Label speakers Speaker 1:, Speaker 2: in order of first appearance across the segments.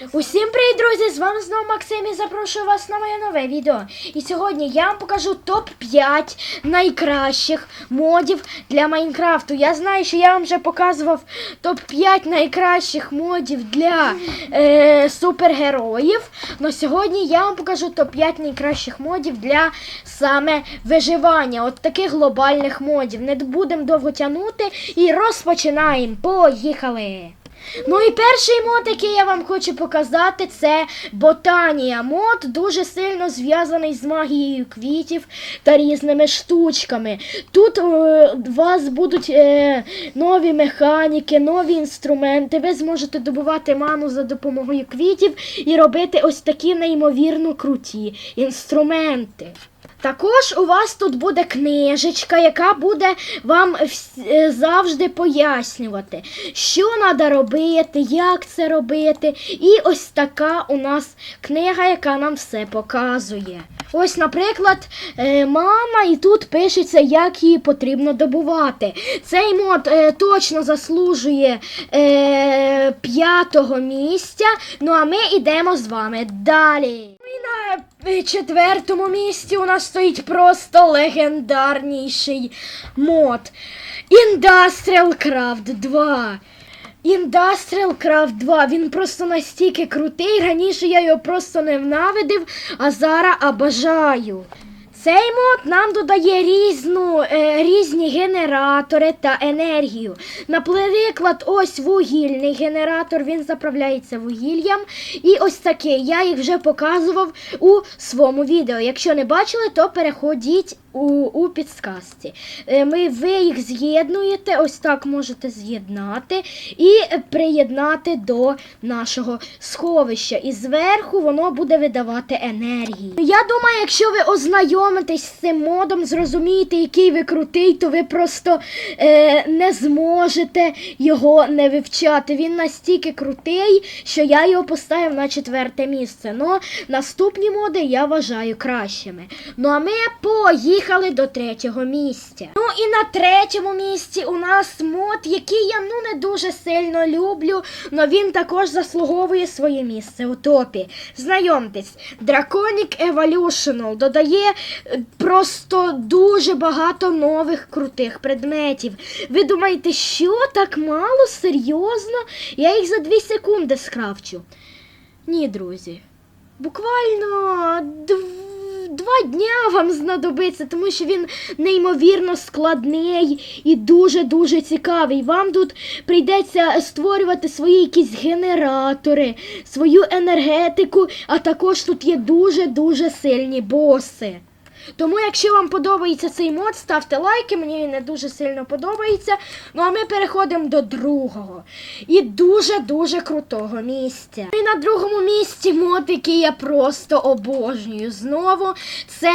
Speaker 1: Усім привіт, друзі! З вами знову Максим і запрошую вас на моє нове відео. І сьогодні я вам покажу топ-5 найкращих модів для Майнкрафту. Я знаю, що я вам вже показував топ-5 найкращих модів для е, супергероїв. Але сьогодні я вам покажу топ-5 найкращих модів для саме виживання. От таких глобальних модів. Не будемо довго тягнути і розпочинаємо. Поїхали! Ну і перший мод, який я вам хочу показати, це ботанія. Мод дуже сильно зв'язаний з магією квітів та різними штучками. Тут е, у вас будуть е, нові механіки, нові інструменти. Ви зможете добувати ману за допомогою квітів і робити ось такі неймовірно круті інструменти. Також у вас тут буде книжечка, яка буде вам е, завжди пояснювати, що треба робити, як це робити. І ось така у нас книга, яка нам все показує. Ось, наприклад, е, мама, і тут пишеться, як її потрібно добувати. Цей мод е, точно заслужує п'ятого місця. Ну а ми йдемо з вами далі. І на е, четвертому місці у нас стоїть просто легендарніший мод. Industrial Craft 2. Industrial Craft 2, він просто настільки крутий. Раніше я його просто ненавидив, а зараз обожаю. Цей мод нам додає різну, е, різні генератори та енергію. Наприклад, ось вугільний генератор, він заправляється вугіллям. І ось такий. Я їх вже показував у своєму відео. Якщо не бачили, то переходіть у, у підсказці. Е, Ми, ви їх з'єднуєте, ось так можете з'єднати і приєднати до нашого сховища. І зверху воно буде видавати енергію. Я думаю, якщо ви ознайомитесь з цим модом, зрозумієте, який ви крутий, то ви просто е, не зможете його не вивчати. Він настільки крутий, що я його поставив на четверте місце. Ну, наступні моди я вважаю кращими. Ну а ми поїхали до третього місця. Ну і на третьому місці у нас мод, який я ну не дуже сильно люблю, але він також заслуговує своє місце у топі. Знайомтесь, Draconic Evolutional додає е, просто дуже багато нових крутих предметів. Ви думаєте, що так мало? Серйозно? Я їх за 2 секунди скрафчу. Ні, друзі. Буквально дв... два дня вам знадобиться, тому що він неймовірно складний і дуже-дуже цікавий. Вам тут прийдеться створювати свої якісь генератори, свою енергетику, а також тут є дуже-дуже сильні боси. Тому, якщо вам подобається цей мод, ставте лайки, мені він не дуже сильно подобається. Ну а ми переходимо до другого і дуже-дуже крутого місця. І на другому місці мод, який я просто обожнюю. Знову це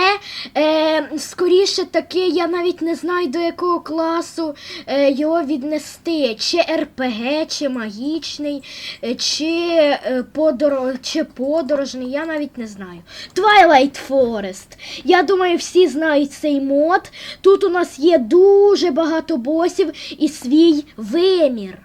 Speaker 1: е, скоріше таки, я навіть не знаю до якого класу е, його віднести. Чи РПГ, чи магічний, е, чи, е, подоро, чи подорожний, я навіть не знаю. Twilight Forest. Я думаю, всі знають цей мод. Тут у нас є дуже багато босів і свій вимір.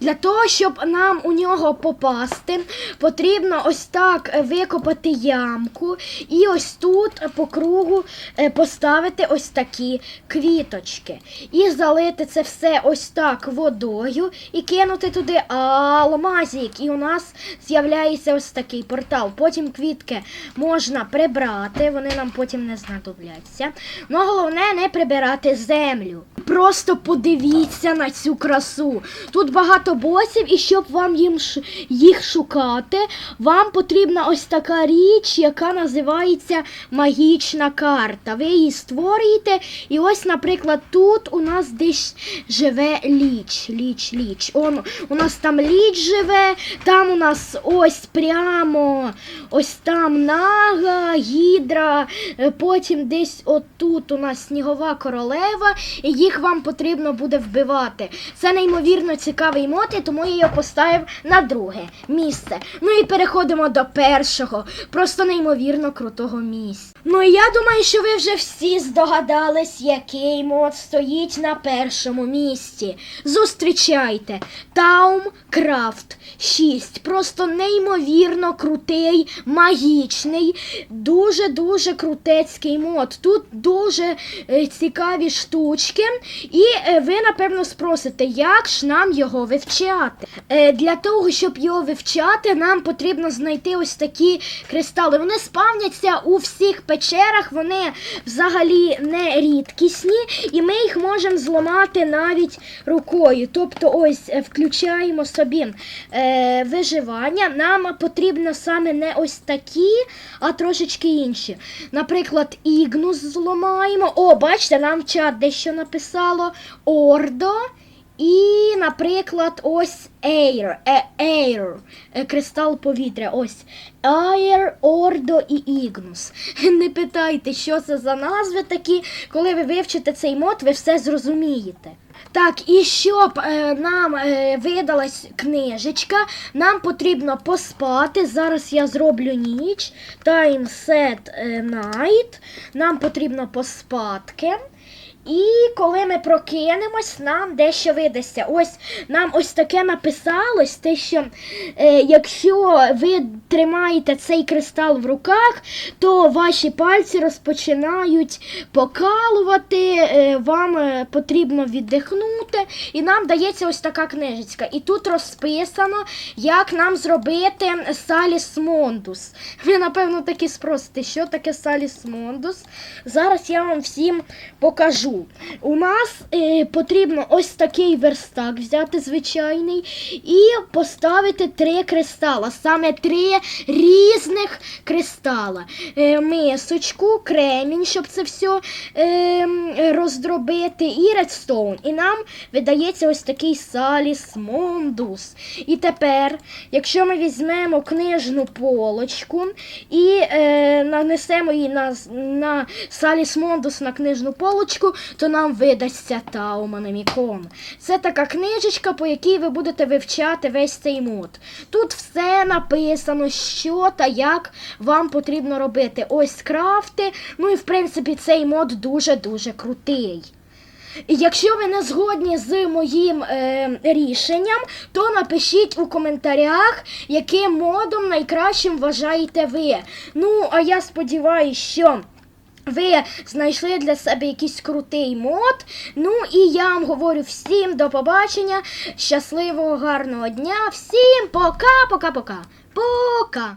Speaker 1: Для того, щоб нам у нього попасти, потрібно ось так е, викопати ямку і ось тут е, по кругу е, поставити ось такі квіточки. І залити це все ось так водою і кинути туди алмазик. І у нас з'являється ось такий портал. Потім квітки можна прибрати, вони нам потім не знадобляться. Ну головне не прибирати землю. Просто подивіться на цю красу. Тут багато босів, і щоб вам їм їх шукати, вам потрібна ось така річ, яка називається магічна карта. Ви її створюєте, і ось, наприклад, тут у нас десь живе ліч. Ліч, ліч. Он, у нас там ліч живе, там у нас ось прямо, ось там нага, гідра, е, потім десь отут у нас снігова королева, і їх вам потрібно буде вбивати. Це неймовірно цікавий мод, і тому я його поставив на друге місце. Ну і переходимо до першого, просто неймовірно крутого місця. Ну і я думаю, що ви вже всі здогадались, який мод стоїть на першому місці. Зустрічайте Таум Крафт 6. Просто неймовірно крутий, магічний, дуже-дуже крутецький мод. Тут дуже е, цікаві штучки. І е, ви, напевно, спросите, як ж нам його вивчати? Е, для того, щоб його вивчати, нам потрібно знайти ось такі кристали. Вони спавняться у всіх печерах, вони взагалі не рідкісні, і ми їх можемо зламати навіть рукою. Тобто, ось е, включаємо собі е, виживання. Нам потрібно саме не ось такі, а трошечки інші. Наприклад, Ігнус зламаємо. О, бачите, нам в чат дещо написало Ордо. І, наприклад, ось Air, е, Air, е, кристал повітря. Ось Air, Ордо і Ігнус. Не питайте, що це за назви такі. Коли ви вивчите цей мод, ви все зрозумієте. Так, і щоб е, нам е, видалась книжечка, нам потрібно поспати. Зараз я зроблю ніч. Time set е, night. Нам потрібно поспатки. І коли ми прокинемось, нам дещо видасться. Ось нам ось таке написалось, те, що е, якщо ви тримаєте цей кристал в руках, то ваші пальці розпочинають покалувати, е, вам е, потрібно віддихнути, і нам дається ось така книжечка. І тут розписано, як нам зробити Саліс Мондус. Ви, напевно, таки спросите, що таке Саліс Мондус. Зараз я вам всім покажу. У нас е, потрібно ось такий верстак взяти звичайний і поставити три кристала, саме три різних кристала. Е, мисочку, кремінь, щоб це все е, роздробити, і редстоун. І нам видається ось такий саліс мондус. І тепер, якщо ми візьмемо книжну полочку і е, нанесемо її на, на саліс мондус на книжну полочку, то нам видасться Тауманемікон. Це така книжечка, по якій ви будете вивчати весь цей мод. Тут все написано, що та як вам потрібно робити. Ось крафти. Ну і в принципі цей мод дуже-дуже крутий. Якщо ви не згодні з моїм е, рішенням, то напишіть у коментарях, яким модом найкращим вважаєте ви. Ну, а я сподіваюся, що. Ви знайшли для себе якийсь крутий мод. Ну і я вам говорю всім до побачення. Щасливого, гарного дня. Всім пока-пока-пока. Пока!